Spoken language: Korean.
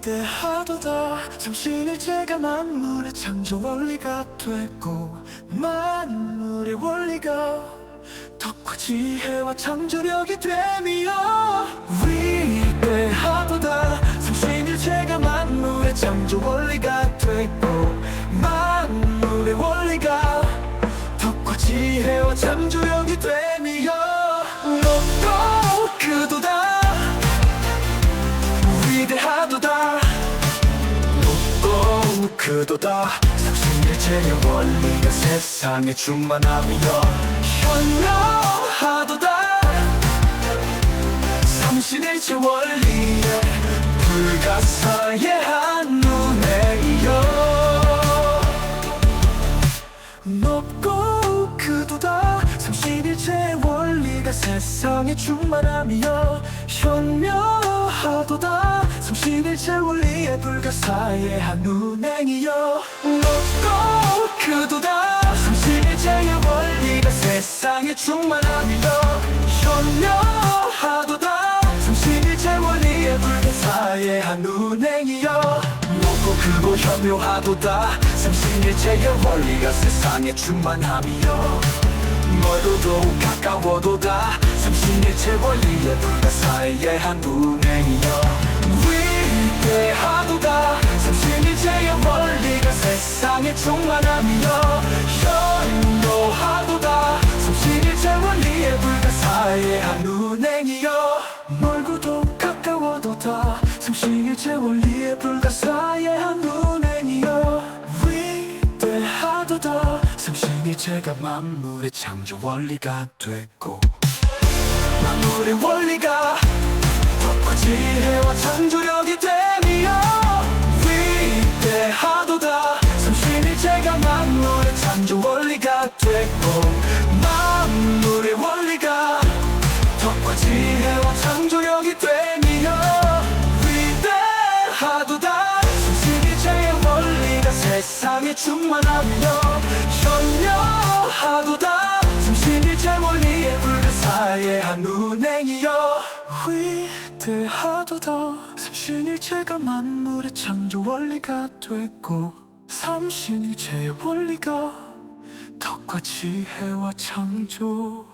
위대하도다 삼신일체가 만물의 창조 원리가 됐고 만물의 원리가 덕과 지혜와 창조력이 됨이여 위대하도다 삼신일체가 만물의 창조 원리가 됐고 그도다 삼신일체의 원리가 세상에 충만하며 현명하도다. 삼신일체 원리에 불가사의 한 눈에이여 높고 그도다 삼신일체 원리가 세상에 충만하며 현명하도다 삼신일체 원리에 불가사의 한 운행이여. 높고 그도다. 삼신일체의 원리가 세상에 충만하며 현명하도다. 삼신일체 원리에 불가사의 한 운행이여. 높고 크고 현묘하도다. 삼신일체의 원리가 세상에 충만하며 멀고도 가까워도다. 삼신일체 원리에 불가사의의 한 운행이여 위대하도다 삼신일체의 원리가 세상에 충만하며 현묘하도다 삼신일체 원리에 불가사의의 한 운행이여 멀고도 가까워도 다 삼신일체 원리에 불가사의의 한 운행이여 위대하도다 삼신일체가 만물의 창조 원리가 됐고 만물의 원리가 지혜와 창조력이 됨이여 위대하도다. 삼신일체가 만물의 창조 원리가 됐고 만물의 원리가 덕과 지혜와 창조력이 됨이여 위대하도다. 삼신일체의 원리가 세상에 충만하며 현명 위대하도다 삼신일체가 만물의 창조 원리가 됐고 삼신일체의 원리가 덕과 지혜와 창조